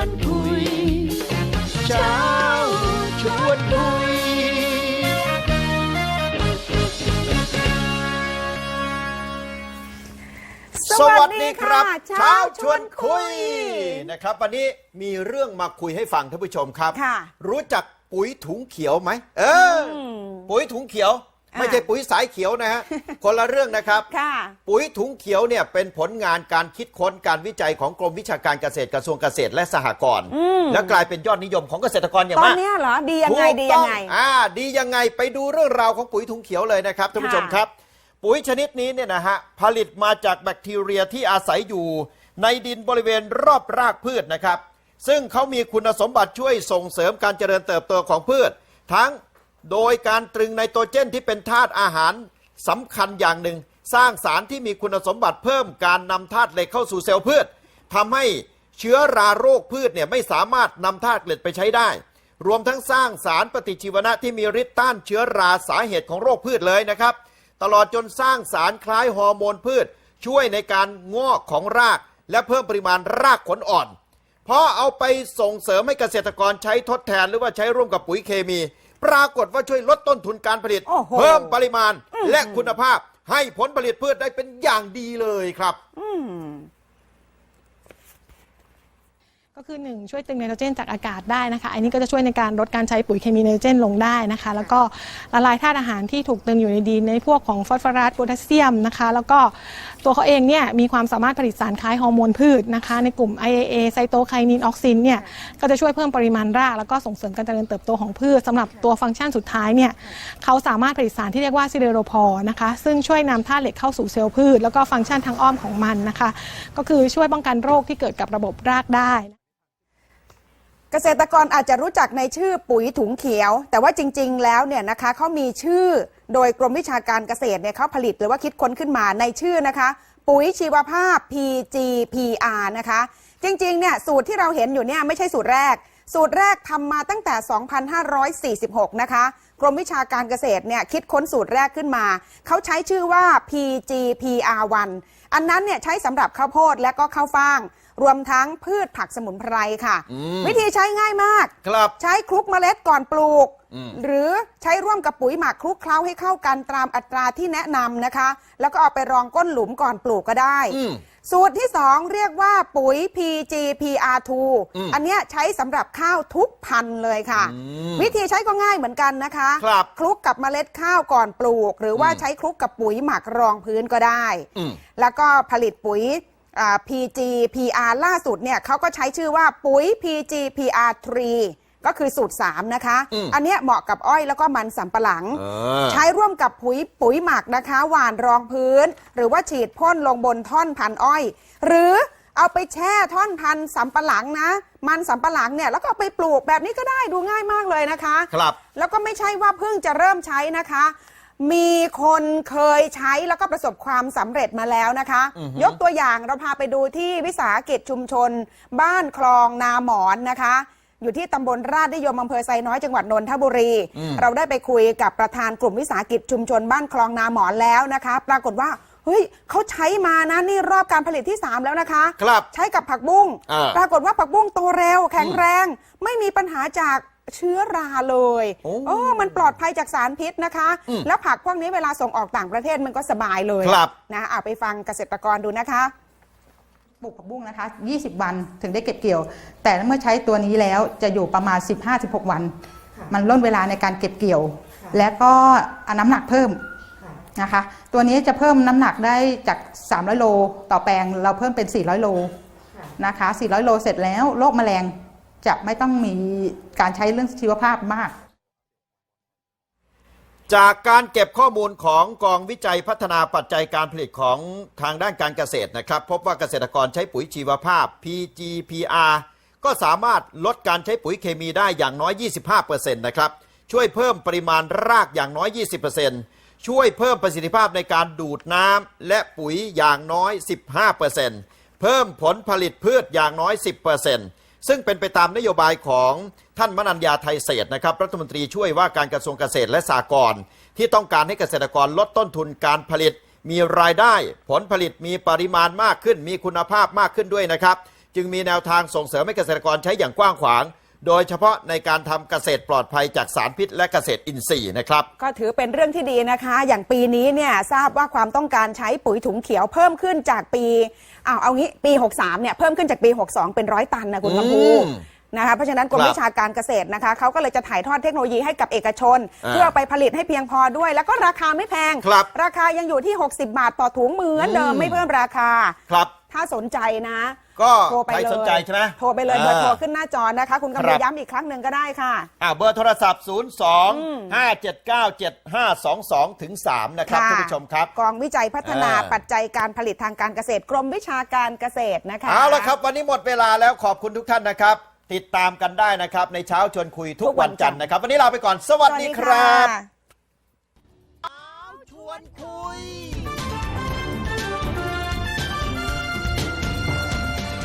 วนคุย เช้าชวนคุย สวัสดีครับเช้าเช้าชชววนนคุคุยยนะครับ วันนี้มีเรื่องมาคุยให้ฟังท่านผู้ชมครับ ค่ะ รู้จักปุ๋ยถุงเขียวไหม เอออมปุ๋ยถุงเขียวอะ ไม่ใช่ปุ๋ยสายเขียวนะฮะคนละเรื่องนะครับค่ะปุ๋ยถุงเขียวเนี่ยเป็นผลงานการคิดค้นการวิจัยของกรมวิชาการเกษตรกระทรวงเกษตรและสหกรณ์อืมและกลายเป็นยอดนิยมของเกษตรกรอย่างตอนมากเนี้ยเหรอดียังไงถูกดีต้ยัองไงอ่าดียังไงไปดูเรื่องราวของปุ๋ยถุงเขียวเลยนะครับท่านผู้ชมค่ะครับ ปุ๋ยชนิดนี้เนี่ยนะฮะผลิตมาจากแบคทีเรียที่อาศัยอยู่ ในดินบริเวณรอบรากพืชนะครับ ซึ่งเขามีคุณสมบัติช่วยส่งเสริมการเจริญเติบโตของพืช ทั้ง โดยการตรึงไนโตรเจนที่เป็นธาตุอาหารสำคัญอย่างหนึ่ง สร้างสารที่มีคุณสมบัติเพิ่มการนำธาตุเหล็กเข้าสู่เซลล์พืชทำให้เชื้อราโรคพืชเนี่ยไม่สามารถนำธาตุเหล็กไปใช้ได้ รวมทั้งสร้างสารปฏิชีวนะที่มีฤทธิ์ต้านเชื้อราสาเหตุของโรคพืชเลยนะครับ ตลอดจนสร้างสารคล้ายฮอร์โมนพืช ช่วยในการงอกของราก และเพิ่มปริมาณรากขนอ่อนเพราะเอาไปส่งเสริมให้เกษตรกรใช้ทดแทนหรือว่าใช้ร่วมกับปุ๋ยเคมี ปรากฏว่าช่วยลดต้นทุนการผลิต โอ้โหเพิ่มปริมาณและคุณภาพ ให้ผลผลิตพืชได้เป็นอย่างดีเลยครับ อืม ก็คือ 1 ช่วยตึงไนโตรเจนจากอากาศได้นะคะ อันนี้ก็จะช่วยในการลดการใช้ปุ๋ยเคมีไนโตรเจนลงได้นะคะ แล้วก็ละลายธาตุอาหารที่ถูกตึงอยู่ในดินในพวกของฟอสฟอรัสโพแทสเซียมนะคะ แล้วก็ตัวเขาเองเนี่ยมีความสามารถผลิตสารคล้ายฮอร์โมนพืชนะคะ ในกลุ่ม IAA ไซโตไคนินออกซินเนี่ยก็จะช่วยเพิ่มปริมาณรากแล้วก็ส่งเสริมการเจริญเติบโตของพืชสำหรับตัวฟังก์ชันสุดท้ายเนี่ยเขาสามารถผลิตสารที่เรียกว่าซิเดโรพอร์นะคะ ซึ่งช่วยนำธาตุเหล็กเข้าสู่เซลล์พืช แล้วก็ฟังก์ชันทางอ้อมของมันนะคะ ก็คือช่วยป้องกันโรคที่เกิดกับระบบรากได้ เกษตรกรอาจจะรู้จักในชื่อปุ๋ยถุงเขียว แต่ว่าจริง ๆ แล้วเนี่ยนะคะเขามีชื่อโดยกรมวิชาการเกษตรเนี่ยเขาผลิตหรือว่าคิดค้นขึ้นมาในชื่อนะคะ ปุ๋ยชีวภาพ PGPR นะคะ จริง ๆ เนี่ยสูตรที่เราเห็นอยู่เนี่ยไม่ใช่สูตรแรก สูตรแรกทำมาตั้งแต่ 2546 นะคะ กรมวิชาการเกษตรเนี่ยคิดค้นสูตรแรกขึ้นมา เขาใช้ชื่อว่า PGPR1 อันนั้นเนี่ยใช้สำหรับข้าวโพดและก็ข้าวฟ่าง รวมทั้งพืชผักสมุนไพรค่ะวิธีใช้ง่ายมาก ครับ ใช้คลุกเมล็ดก่อนปลูก อืม หรือใช้ร่วมกับปุ๋ยหมักคลุกเคล้าให้เข้ากันตามอัตราที่แนะนำนะคะ แล้วก็เอาไปรองก้นหลุมก่อนปลูกก็ได้ อืมสูตรที่ 2 เรียกว่าปุ๋ย PGPR2 อืมอันเนี้ยใช้สำหรับข้าวทุกพันธุ์เลยค่ะอืมวิธีใช้ก็ง่ายเหมือนกันนะคะครับคลุกกับเมล็ดข้าวก่อนปลูก หรือว่าอืมใช้คลุกกับปุ๋ยหมักรองพื้นก็ได้อืมแล้วก็ผลิตปุ๋ยอ่า PGPR ล่าสุดเนี่ยเขาก็ใช้ชื่อว่าปุ๋ย PGPR3 ก็คือสูตร 3 นะคะอืมอันเนี้ยเหมาะกับอ้อยแล้วก็มันสำปะหลังเออใช้ร่วมกับปุ๋ยปุ๋ยหมักนะคะ หว่านรองพื้น หรือว่าฉีดพ่นลงบนท่อนพันธุ์อ้อย หรือเอาไปแช่ท่อนพันธุ์สำปะหลังนะ มันสำปะหลังเนี่ยแล้วก็เอาไปปลูกแบบนี้ก็ได้ดูง่ายมากเลยนะคะ ครับ แล้วก็ไม่ใช่ว่าเพิ่งจะเริ่มใช้นะคะ มีคนเคยใช้แล้วก็ประสบความสำเร็จมาแล้วนะคะอือฮึยกตัวอย่างเราพาไปดูที่วิสาหกิจชุมชน บ้านคลองนาหมอนนะคะ อยู่ที่ตำบลราชนิยมอำเภอไซน้อยจังหวัดนนทบุรีเราได้ไปคุยกับประธานกลุ่มวิสาหกิจชุมชนบ้านคลองนาหมอนแล้วนะคะ ปรากฏว่าเฮ้ยเขาใช้มานะนี่รอบการผลิตที่ 3 แล้วนะคะ ครับใช้กับผักบุ้งอ่าปรากฏว่าผักบุ้งโตเร็วแข็งแรง ไม่มีปัญหาจากเชื้อราเลยโอ้โอ้มันปลอดภัยจากสารพิษนะคะ อืมแล้วผักพวกนี้เวลาส่งออกต่างประเทศมันก็สบายเลยครับ นะเอาไปฟังเกษตรกรดูนะคะ ปลูกผักบุ้งนะคะ 20 วันถึงได้เก็บเกี่ยว แต่เมื่อใช้ตัวนี้แล้วจะอยู่ประมาณ 15-16 วัน มันล่นเวลาในการเก็บเกี่ยว และก็เอาน้ำหนักเพิ่มนะคะ ตัวนี้จะเพิ่มน้ำหนักได้จาก 300 โลต่อแปลงเราเพิ่มเป็น 400 โลนะคะ 400 โลเสร็จแล้วโรคแมลงจะไม่ต้องมีการใช้เรื่องชีวภาพมาก จากการเก็บข้อมูลของกองวิจัยพัฒนาปัจจัยการผลิตของทางด้านการเกษตรนะครับ พบว่าเกษตรกรใช้ปุ๋ยชีวภาพ PGPR ก็สามารถลดการใช้ปุ๋ยเคมีได้อย่างน้อย 25%นะครับ ช่วยเพิ่มปริมาณรากอย่างน้อย 20%ช่วยเพิ่มประสิทธิภาพในการดูดน้ำและปุ๋ยอย่างน้อย 15%เพิ่มผลผลิตพืชอย่างน้อย 10% ซึ่งเป็นไปตามนโยบายของท่านมนัญญาไทยเศษนะครับรัฐมนตรีช่วยว่าการกระทรวงเกษตรและสหกรณ์ที่ต้องการให้เกษตรกรลดต้นทุนการผลิต มีรายได้ ผลผลิตมีปริมาณมากขึ้น มีคุณภาพมากขึ้นด้วยนะครับ จึงมีแนวทางส่งเสริมให้เกษตรกรใช้อย่างกว้างขวาง โดยเฉพาะในการทำเกษตรปลอดภัยจากสารพิษและเกษตรอินทรีย์นะครับ ก็ถือเป็นเรื่องที่ดีนะคะ อย่างปีนี้เนี่ยทราบว่าความต้องการใช้ปุ๋ยถุงเขียวเพิ่มขึ้นจากปีอ้าวเอางี้ปี 63เนี่ยเพิ่มขึ้นจากปี 62 เป็นร้อยตันนะคุณกำพูอืมนะคะเพราะฉะนั้นกรมครับวิชาการเกษตรนะคะเขาก็เลยจะถ่ายทอดเทคโนโลยีให้กับเอกชน อ่าเพื่อไปผลิตให้เพียงพอด้วย แล้วก็ราคาไม่แพงครับราคายังอยู่ที่ 60 บาทต่อถุงเหมือนเดิมอืมไม่เพิ่มราคา ครับ ถ้าสนใจนะ ก็โทรไปใครเลยสนใจใช่ไหมโทรไปเลยเบอร์อ่าโทรขึ้นหน้าจอนะคะ คุณกำครัลังบย้ำอีกครั้งหนึ่งก็ได้ค่ะ อ่าเบอร์โทรศัพท์ 02 579 7522ถึง3นะครับค่ะท่านผู้ชมครับ กองวิจัยพัฒนาอ่าปัจจัยการผลิตทางการเกษตรกรมวิชาการเกษตรนะคะเอาละครับ วันนี้หมดเวลาแล้วขอบคุณทุกท่านนะครับ ติดตามกันได้นะครับ ในเช้าชวนคุยทุทุกกวัวันนจัจันนททร์ร์นะครับ วันนี้ลาไปก่อนสวัสดีครับะชวนคุย